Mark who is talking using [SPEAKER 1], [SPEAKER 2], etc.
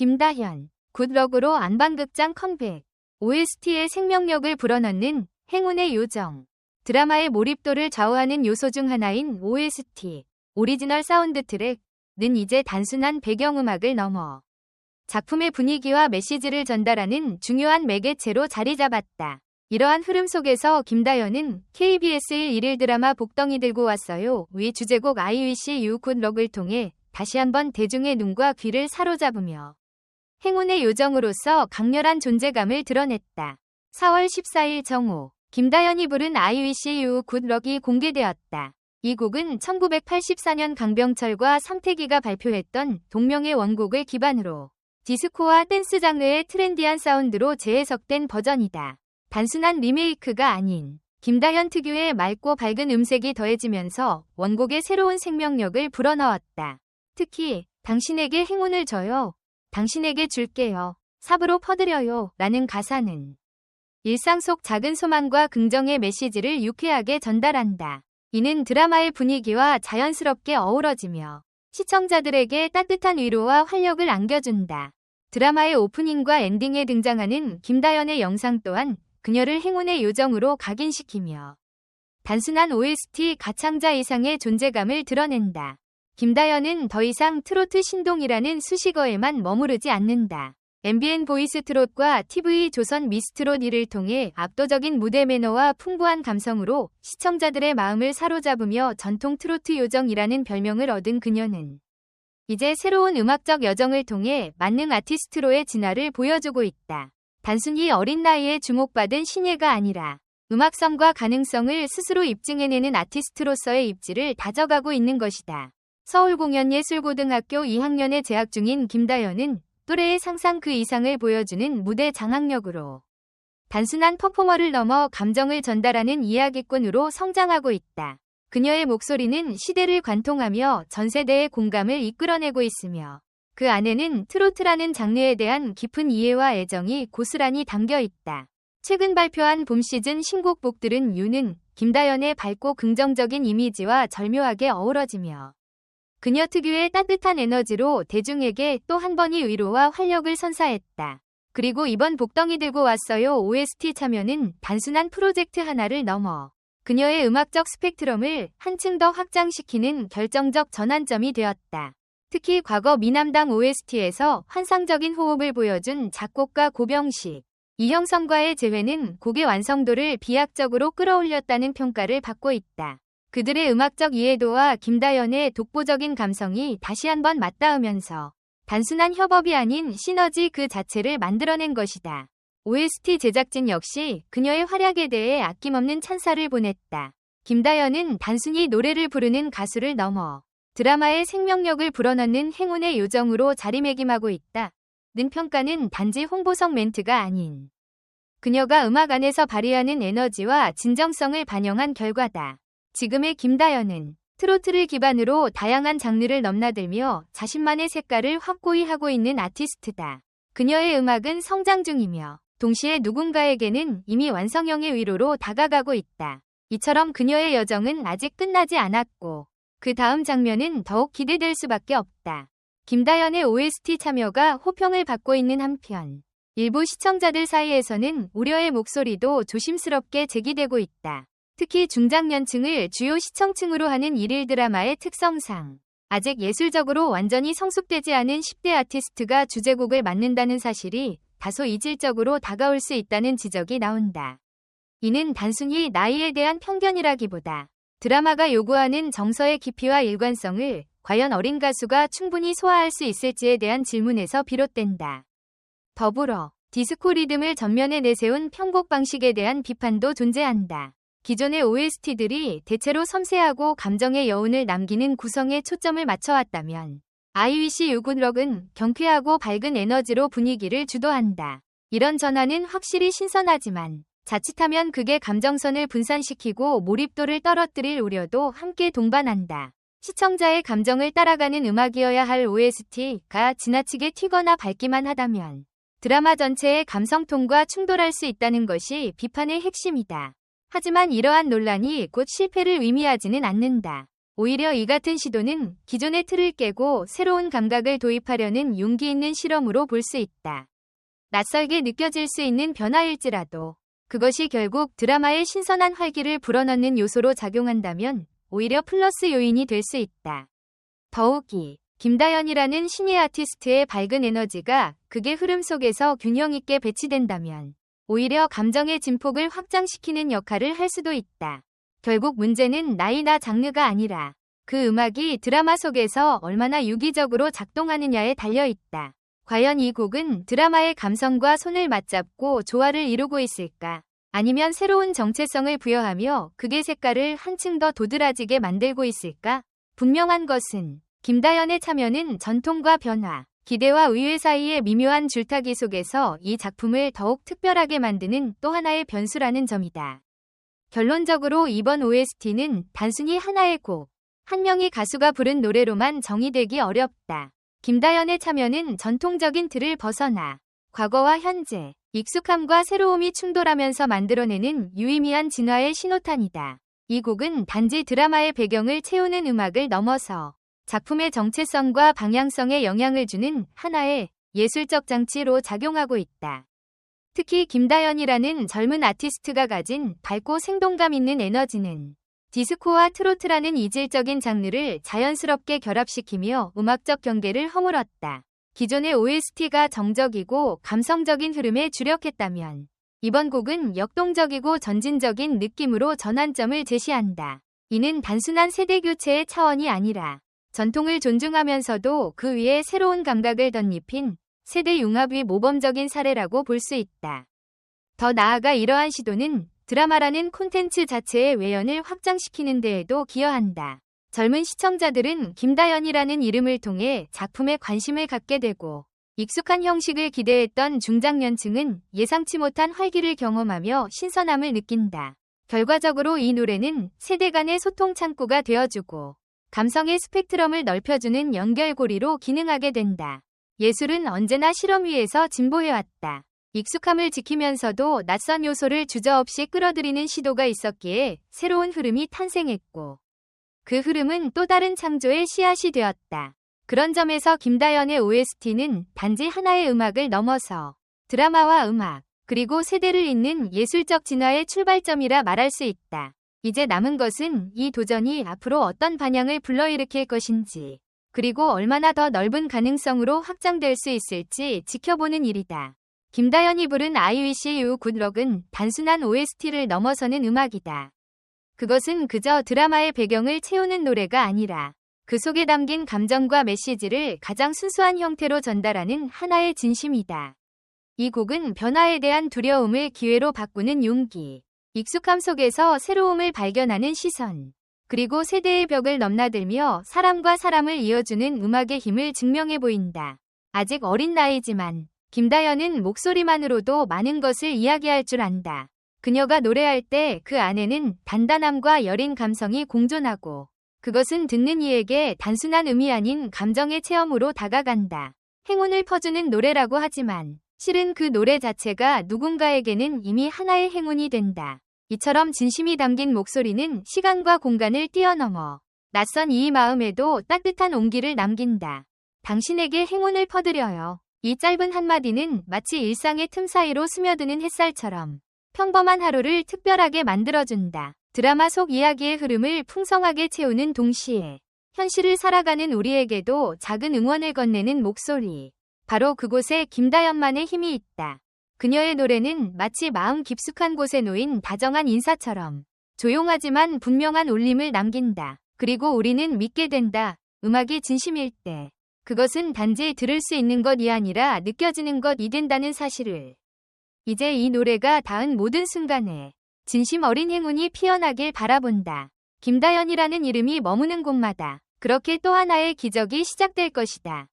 [SPEAKER 1] 김다현, 굿럭으로 안방극장 컴백. OST의 생명력을 불어넣는 행운의 요정. 드라마의 몰입도를 좌우하는 요소 중 하나인 OST, 오리지널 사운드 트랙는 이제 단순한 배경음악을 넘어 작품의 분위기와 메시지를 전달하는 중요한 매개체로 자리 잡았다. 이러한 흐름 속에서 김다연은 KBS의 일일 드라마 복덩이 들고 왔어요. 위 주제곡 I wish you could 럭을 통해 다시 한번 대중의 눈과 귀를 사로잡으며 행운의 요정으로서 강렬한 존재감을 드러냈다. 4월 14일 정오, 김다연이 부른 I wish you good luck이 공개되었다. 이 곡은 1984년 강병철과 삼태기가 발표했던 동명의 원곡을 기반으로 디스코와 댄스 장르의 트렌디한 사운드로 재해석된 버전이다. 단순한 리메이크가 아닌 김다현 특유의 맑고 밝은 음색이 더해지면서 원곡의 새로운 생명력을 불어넣었다. 특히 당신에게 행운을 줘요. 당신에게 줄게요. 삽으로 퍼드려요. 라는 가사는 일상 속 작은 소망과 긍정의 메시지를 유쾌하게 전달한다. 이는 드라마의 분위기와 자연스럽게 어우러지며 시청자들에게 따뜻한 위로와 활력을 안겨준다. 드라마의 오프닝과 엔딩에 등장하는 김다연의 영상 또한 그녀를 행운의 요정으로 각인시키며 단순한 OST 가창자 이상의 존재감을 드러낸다. 김다연은 더 이상 트로트 신동이라는 수식어에만 머무르지 않는다. MBN 보이스 트롯과 TV 조선 미스트롯 이를 통해 압도적인 무대 매너와 풍부한 감성으로 시청자들의 마음을 사로잡으며 전통 트로트 요정이라는 별명을 얻은 그녀는 이제 새로운 음악적 여정을 통해 만능 아티스트로의 진화를 보여주고 있다. 단순히 어린 나이에 주목받은 신예가 아니라 음악성과 가능성을 스스로 입증해내는 아티스트로서의 입지를 다져가고 있는 것이다. 서울공연예술고등학교 2학년에 재학 중인 김다연은 또래의 상상 그 이상을 보여주는 무대 장악력으로 단순한 퍼포머를 넘어 감정을 전달하는 이야기꾼으로 성장하고 있다. 그녀의 목소리는 시대를 관통하며 전 세대의 공감을 이끌어내고 있으며 그 안에는 트로트라는 장르에 대한 깊은 이해와 애정이 고스란히 담겨 있다. 최근 발표한 봄 시즌 신곡곡들은 유는 김다연의 밝고 긍정적인 이미지와 절묘하게 어우러지며 그녀 특유의 따뜻한 에너지로 대중에게 또 한 번의 위로와 활력을 선사했다. 그리고 이번 복덩이 들고 왔어요 OST 참여는 단순한 프로젝트 하나를 넘어 그녀의 음악적 스펙트럼을 한층 더 확장시키는 결정적 전환점이 되었다. 특히 과거 미남당 OST에서 환상적인 호흡을 보여준 작곡가 고병식, 이형성과의 재회는 곡의 완성도를 비약적으로 끌어올렸다는 평가를 받고 있다. 그들의 음악적 이해도와 김다연의 독보적인 감성이 다시 한번 맞닿으면서 단순한 협업이 아닌 시너지 그 자체를 만들어낸 것이다. OST 제작진 역시 그녀의 활약에 대해 아낌없는 찬사를 보냈다. 김다연은 단순히 노래를 부르는 가수를 넘어 드라마의 생명력을 불어넣는 행운의 요정으로 자리매김하고 있다. 는 평가는 단지 홍보성 멘트가 아닌 그녀가 음악 안에서 발휘하는 에너지와 진정성을 반영한 결과다. 지금의 김다연은 트로트를 기반으로 다양한 장르를 넘나들며 자신만의 색깔을 확고히 하고 있는 아티스트다. 그녀의 음악은 성장 중이며 동시에 누군가에게는 이미 완성형의 위로로 다가가고 있다. 이처럼 그녀의 여정은 아직 끝나지 않았고 그 다음 장면은 더욱 기대될 수밖에 없다. 김다연의 OST 참여가 호평을 받고 있는 한편 일부 시청자들 사이에서는 우려의 목소리도 조심스럽게 제기되고 있다. 특히 중장년층을 주요 시청층으로 하는 일일 드라마의 특성상 아직 예술적으로 완전히 성숙되지 않은 10대 아티스트가 주제곡을 맡는다는 사실이 다소 이질적으로 다가올 수 있다는 지적이 나온다. 이는 단순히 나이에 대한 편견이라기보다 드라마가 요구하는 정서의 깊이와 일관성을 과연 어린 가수가 충분히 소화할 수 있을지에 대한 질문에서 비롯된다. 더불어 디스코 리듬을 전면에 내세운 편곡 방식에 대한 비판도 존재한다. 기존의 OST들이 대체로 섬세하고 감정의 여운을 남기는 구성에 초점을 맞춰왔다면 아이위시 유군럭은 경쾌하고 밝은 에너지로 분위기를 주도한다. 이런 전환은 확실히 신선하지만 자칫하면 그게 감정선을 분산시키고 몰입도를 떨어뜨릴 우려도 함께 동반한다. 시청자의 감정을 따라가는 음악이어야 할 OST가 지나치게 튀거나 밝기만 하다면 드라마 전체의 감성통과 충돌할 수 있다는 것이 비판의 핵심이다. 하지만 이러한 논란이 곧 실패를 의미하지는 않는다. 오히려 이 같은 시도는 기존의 틀을 깨고 새로운 감각을 도입하려는 용기 있는 실험으로 볼 수 있다. 낯설게 느껴질 수 있는 변화일지라도 그것이 결국 드라마의 신선한 활기를 불어넣는 요소로 작용한다면 오히려 플러스 요인이 될 수 있다. 더욱이 김다연이라는 신예 아티스트의 밝은 에너지가 극의 흐름 속에서 균형 있게 배치된다면 오히려 감정의 진폭을 확장시키는 역할을 할 수도 있다. 결국 문제는 나이나 장르가 아니라 그 음악이 드라마 속에서 얼마나 유기적으로 작동하느냐에 달려 있다. 과연 이 곡은 드라마의 감성과 손을 맞잡고 조화를 이루고 있을까? 아니면 새로운 정체성을 부여하며 극의 색깔을 한층 더 도드라지게 만들고 있을까? 분명한 것은 김다연의 참여는 전통과 변화, 기대와 의외 사이의 미묘한 줄타기 속에서 이 작품을 더욱 특별하게 만드는 또 하나의 변수라는 점이다. 결론적으로 이번 OST는 단순히 하나의 곡, 한 명의 가수가 부른 노래로만 정의되기 어렵다. 김다연의 참여는 전통적인 틀을 벗어나 과거와 현재, 익숙함과 새로움이 충돌하면서 만들어내는 유의미한 진화의 신호탄이다. 이 곡은 단지 드라마의 배경을 채우는 음악을 넘어서 작품의 정체성과 방향성에 영향을 주는 하나의 예술적 장치로 작용하고 있다. 특히 김다연이라는 젊은 아티스트가 가진 밝고 생동감 있는 에너지는 디스코와 트로트라는 이질적인 장르를 자연스럽게 결합시키며 음악적 경계를 허물었다. 기존의 OST가 정적이고 감성적인 흐름에 주력했다면 이번 곡은 역동적이고 전진적인 느낌으로 전환점을 제시한다. 이는 단순한 세대 교체의 차원이 아니라 전통을 존중하면서도 그 위에 새로운 감각을 덧입힌 세대 융합의 모범적인 사례라고 볼 수 있다. 더 나아가 이러한 시도는 드라마라는 콘텐츠 자체의 외연을 확장시키는 데에도 기여한다. 젊은 시청자들은 김다연이라는 이름을 통해 작품에 관심을 갖게 되고 익숙한 형식을 기대했던 중장년층은 예상치 못한 활기를 경험하며 신선함을 느낀다. 결과적으로 이 노래는 세대 간의 소통 창구가 되어주고 감성의 스펙트럼을 넓혀주는 연결고리로 기능하게 된다. 예술은 언제나 실험 위에서 진보해왔다. 익숙함을 지키면서도 낯선 요소를 주저없이 끌어들이는 시도가 있었기에 새로운 흐름이 탄생했고 그 흐름은 또 다른 창조의 씨앗이 되었다. 그런 점에서 김다연의 OST는 단지 하나의 음악을 넘어서 드라마와 음악, 그리고 세대를 잇는 예술적 진화의 출발점이라 말할 수 있다. 이제 남은 것은 이 도전이 앞으로 어떤 반향을 불러일으킬 것인지, 그리고 얼마나 더 넓은 가능성으로 확장될 수 있을지 지켜보는 일이다. 김다연이 부른 I wish you good luck은 단순한 OST를 넘어서는 음악이다. 그것은 그저 드라마의 배경을 채우는 노래가 아니라 그 속에 담긴 감정과 메시지를 가장 순수한 형태로 전달하는 하나의 진심이다. 이 곡은 변화에 대한 두려움을 기회로 바꾸는 용기, 익숙함 속에서 새로움을 발견하는 시선, 그리고 세대의 벽을 넘나들며 사람과 사람을 이어주는 음악의 힘을 증명해 보인다. 아직 어린 나이지만 김다연은 목소리만으로도 많은 것을 이야기할 줄 안다. 그녀가 노래할 때 그 안에는 단단함과 여린 감성이 공존하고 그것은 듣는 이에게 단순한 의미 아닌 감정의 체험으로 다가간다. 행운을 퍼주는 노래라고 하지만 실은 그 노래 자체가 누군가에게는 이미 하나의 행운이 된다. 이처럼 진심이 담긴 목소리는 시간과 공간을 뛰어넘어 낯선 이 마음에도 따뜻한 온기를 남긴다. 당신에게 행운을 퍼드려요. 이 짧은 한마디는 마치 일상의 틈 사이로 스며드는 햇살처럼 평범한 하루를 특별하게 만들어준다. 드라마 속 이야기의 흐름을 풍성하게 채우는 동시에 현실을 살아가는 우리에게도 작은 응원을 건네는 목소리. 바로 그곳에 김다연만의 힘이 있다. 그녀의 노래는 마치 마음 깊숙한 곳에 놓인 다정한 인사처럼 조용하지만 분명한 울림을 남긴다. 그리고 우리는 믿게 된다. 음악이 진심일 때. 그것은 단지 들을 수 있는 것이 아니라 느껴지는 것이 된다는 사실을. 이제 이 노래가 닿은 모든 순간에 진심 어린 행운이 피어나길 바라본다. 김다연이라는 이름이 머무는 곳마다 그렇게 또 하나의 기적이 시작될 것이다.